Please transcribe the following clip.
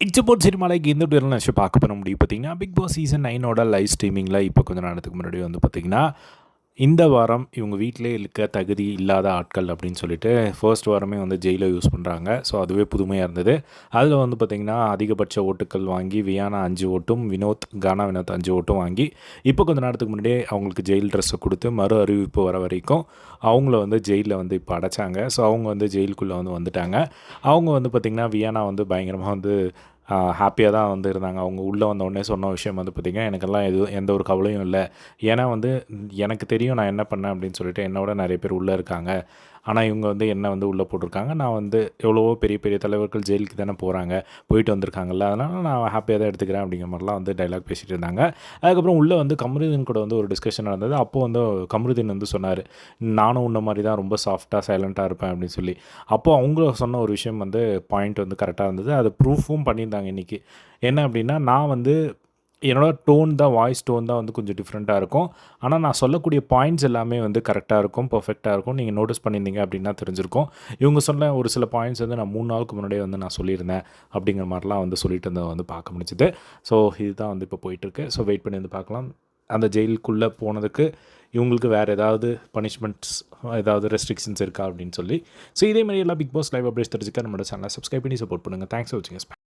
இச்சப்போட் சினிமாலைக்கு இந்த டூரில் நினச்சி பார்க்க பண்ண முடியும் பார்த்தீங்கன்னா பிக் பாஸ் சீசன் நைனோட லைவ் ஸ்ட்ரீமிங்கில் இப்போ கொஞ்சம் நேரத்துக்கு முன்னாடி வந்து பார்த்திங்கன்னா இந்த வாரம் இவங்க வீட்டிலே இருக்க தகுதி இல்லாத ஆட்கள் அப்படின்னு சொல்லிட்டு ஃபர்ஸ்ட் வாரமே வந்து ஜெயிலை யூஸ் பண்ணுறாங்க ஸோ அதுவே புதுமையாக இருந்தது. அதில் வந்து பார்த்திங்கன்னா அதிகபட்ச ஓட்டுக்கள் வாங்கி வியானா அஞ்சு ஓட்டும் வினோத் கானா வினோத் அஞ்சு ஓட்டும் வாங்கி இப்போ கொஞ்ச நேரத்துக்கு முன்னாடியே அவங்களுக்கு ஜெயில் ட்ரெஸ்ஸை கொடுத்து மறு அறிவிப்பு வர வரைக்கும் அவங்கள வந்து ஜெயிலில் வந்து இப்போ அடைச்சாங்க. ஸோ அவங்க வந்து ஜெயிலுக்குள்ளே வந்து வந்துட்டாங்க. அவங்க வந்து பார்த்திங்கன்னா வியானா வந்து பயங்கரமாக வந்து ஹாப்பியாக தான் வந்து இருந்தாங்க. அவங்க உள்ளே வந்த உடனே சொன்ன விஷயம் வந்து பார்த்திங்கன்னா எனக்கெல்லாம் எதுவும் எந்த ஒரு கவலையும் இல்லை. ஏன்னா வந்து எனக்கு தெரியும் நான் என்ன பண்ணேன் அப்படின்னு சொல்லிட்டு என்னோட நிறைய பேர் உள்ளே இருக்காங்க. ஆனால் இவங்க வந்து என்ன வந்து உள்ளே போட்டிருக்காங்க? நான் வந்து எவ்வளவோ பெரிய பெரிய தலைவர்கள் ஜெயிலுக்கு தானே போகிறாங்க போயிட்டு வந்திருக்காங்கல்ல. அதனால் நான் ஹாப்பியாக தான் எடுத்துக்கிறேன் அப்படிங்கிற மாதிரிலாம் வந்து டைலாக் பேசிகிட்டு இருந்தாங்க. அதுக்கப்புறம் உள்ளே வந்து கமருதீன் கூட வந்து ஒரு டிஸ்கஷன் நடந்தது. அப்போது வந்து கமருதீன் வந்து சொன்னார் நானும் உன்ன மாதிரி தான் ரொம்ப சாஃப்டாக சைலண்ட்டாக இருப்பேன் அப்படின்னு சொல்லி. அப்போது அவங்க சொன்ன ஒரு விஷயம் வந்து பாயிண்ட் வந்து கரெக்டாக இருந்தது. அது ப்ரூஃபும் பண்ணியிருந்தாங்க இன்றைக்கி என்ன அப்படின்னா நான் வந்து என்னோடய டோன் தான் வாய்ஸ் டோன் தான் வந்து கொஞ்சம் டிஃப்ரெண்ட்டாக இருக்கும். ஆனால் நான் சொல்லக்கூடிய பாயிண்ட்ஸ் எல்லாமே வந்து கரெக்டாக இருக்கும் பர்ஃபெக்டாக இருக்கும். நீங்கள் நோட்டீஸ் பண்ணியிருந்தீங்க அப்படின்னா தெரிஞ்சிருக்கும். இவங்க சொன்ன ஒரு சில பாயிண்ட்ஸ் வந்து நான் மூணு நாளுக்கு முன்னாடியே வந்து நான் சொல்லியிருந்தேன் அப்படிங்கிற மாதிரிலாம் வந்து சொல்லிட்டு இருந்ததை வந்து பார்க்க முடிஞ்சுது. ஸோ இதுதான் வந்து இப்போ போயிட்டுருக்கு. ஸோ வெயிட் பண்ணி வந்து பார்க்கலாம். அந்த ஜெயிலுக்குள்ளே போனதுக்கு இவங்களுக்கு வேறு ஏதாவது பனிஷ்மெண்ட்ஸ் ஏதாவது ரெஸ்ட்ரிக்ஷன்ஸ் இருக்கா அப்படின்னு சொல்லி. ஸோ இதே மாதிரி எல்லாம் பிக் பாஸ் லைவ் அப்டேட்ஸ் தெரிஞ்சுக்க நம்மளோட சேனலை சப்ஸ்கிரைப் பண்ணி சப்போர்ட் பண்ணுங்கள் தேங்க்ஸ் ஃபார் வாட்சிங்